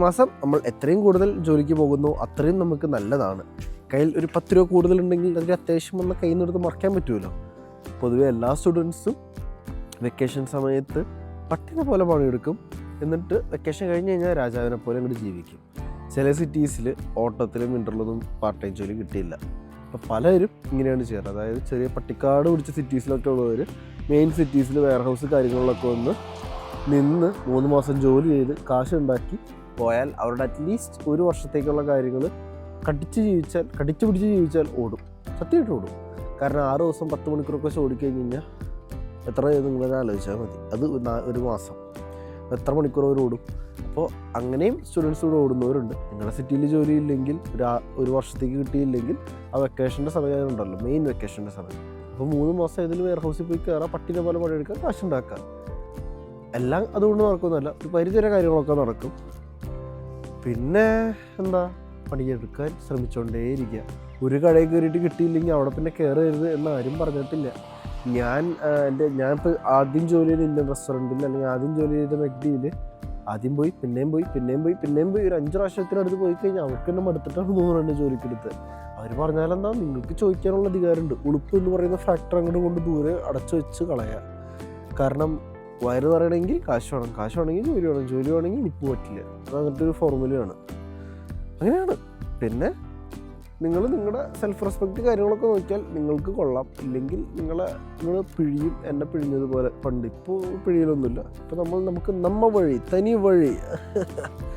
മാസം നമ്മൾ എത്രയും കൂടുതൽ ജോലിക്ക് പോകുന്നു അത്രയും നമുക്ക് നല്ലതാണ്. കയ്യിൽ ഒരു പത്ത് രൂപ കൂടുതലുണ്ടെങ്കിൽ അതിന്റെ അത്യാവശ്യം വന്ന കയ്യിൽ നിന്ന് എടുത്ത് മറക്കാൻ പറ്റുമല്ലോ. പൊതുവെ എല്ലാ സ്റ്റുഡൻസും വെക്കേഷൻ സമയത്ത് പട്ടിനെ പോലെ പണിയെടുക്കും. എന്നിട്ട് വെക്കേഷൻ കഴിഞ്ഞ് കഴിഞ്ഞാൽ രാജാവിനെ പോലെ അങ്ങോട്ട് ജീവിക്കും. ചില സിറ്റീസിൽ ഓട്ടത്തിലും ഇന്റർലൊന്നും പാർട്ട് ടൈം ജോലി കിട്ടിയില്ല. അപ്പോൾ പലരും ഇങ്ങനെയാണ് ചെയ്യാറ് അതായത് ചെറിയ പട്ടിക്കാട് പിടിച്ച സിറ്റീസിലൊക്കെ ഉള്ളവർ മെയിൻ സിറ്റീസിൽ വെയർഹൗസ് കാര്യങ്ങളിലൊക്കെ വന്ന് നിന്ന് മൂന്ന് മാസം ജോലി ചെയ്ത് കാശ് ഉണ്ടാക്കി പോയാൽ അവരുടെ അറ്റ്ലീസ്റ്റ് ഒരു വർഷത്തേക്കുള്ള കാര്യങ്ങൾ കടിച്ച് ജീവിച്ചാൽ കടിച്ചു പിടിച്ച് ജീവിച്ചാൽ ഓടും. സത്യമായിട്ട് ഓടും. കാരണം ആറ് ദിവസം പത്ത് മണിക്കൂറൊക്കെ ഓടിക്കഴിഞ്ഞ് കഴിഞ്ഞാൽ എത്ര നിങ്ങൾ ആലോചിച്ചാൽ മതി. അത് ഒരു മാസം. എത്ര മണിക്കൂർ അവർ ഓടും. അപ്പോൾ അങ്ങനെയും സ്റ്റുഡൻസ് കൂടെ ഓടുന്നവരുണ്ട്. നിങ്ങളുടെ സിറ്റിയിൽ ജോലി ഇല്ലെങ്കിൽ ഒരു ഒരു വർഷത്തേക്ക് കിട്ടിയില്ലെങ്കിൽ ആ വെക്കേഷന്റെ സമയം ഉണ്ടല്ലോ മെയിൻ വെക്കേഷന്റെ സമയം. അപ്പോൾ മൂന്ന് മാസം ഇതിൽ വെയർ ഹൗസിൽ പോയി കയറാം പട്ടിനെ പോലെ പണിയെടുക്കുക കാശുണ്ടാക്കുക. എല്ലാം അതുകൊണ്ട് നടക്കുന്നതല്ല. ഒരു പരിധിവരെ കാര്യങ്ങളൊക്കെ നടക്കും. പിന്നെ എന്താ പണിയെടുക്കാൻ ശ്രമിച്ചുകൊണ്ടേയിരിക്കുക ഒരു കടയിൽ കയറിയിട്ട് കിട്ടിയില്ലെങ്കിൽ അവിടെ പിന്നെ കയറരുത് എന്ന് ആരും പറഞ്ഞിട്ടില്ല. ഞാൻ എന്റെ ഞാനിപ്പോൾ ആദ്യം ജോലി ചെയ്ത ഇന്ത്യൻ റെസ്റ്റോറന്റിൽ അല്ലെങ്കിൽ ആദ്യം ജോലി ചെയ്ത മെഗ്ഡിയിൽ ആദ്യം പോയി പിന്നെയും പോയി പിന്നെയും പോയി പിന്നെയും പോയി ഒരു അഞ്ച് പ്രാവശ്യത്തിനടുത്ത് പോയി കഴിഞ്ഞാൽ അവർക്ക് തന്നെ മടുത്തിട്ടാണ് നൂറ് ജോലിക്കെടുത്ത് അവർ പറഞ്ഞാലെന്താ നിങ്ങൾക്ക് ചോദിക്കാനുള്ള അധികാരമുണ്ട്. ഉളുപ്പ് എന്ന് പറയുന്ന ഫാക്ടർ അങ്ങോട്ട് കൊണ്ട് ദൂരെ അടച്ചു വെച്ച് കളയാം. കാരണം വയറ് നിറയണമെങ്കിൽ കാശ് വേണം കാശ് വേണമെങ്കിൽ ജോലി വേണം ജോലി വേണമെങ്കിൽ നിപ്പ് പറ്റില്ല. അങ്ങനത്തെ ഒരു ഫോർമുലയാണ് അങ്ങനെയാണ്. പിന്നെ നിങ്ങൾ നിങ്ങളുടെ സെൽഫ് റെസ്പെക്റ്റ് കാര്യങ്ങളൊക്കെ നോക്കിയാൽ നിങ്ങൾക്ക് കൊള്ളാം. ഇല്ലെങ്കിൽ നിങ്ങളെ നിങ്ങൾ പിഴിയും എന്നെ പിഴിഞ്ഞതുപോലെ. പണ്ട് ഇപ്പോൾ പിഴിയലൊന്നുമില്ല. ഇപ്പോൾ നമ്മൾ നമുക്ക് നമ്മ വഴി തനി വഴി.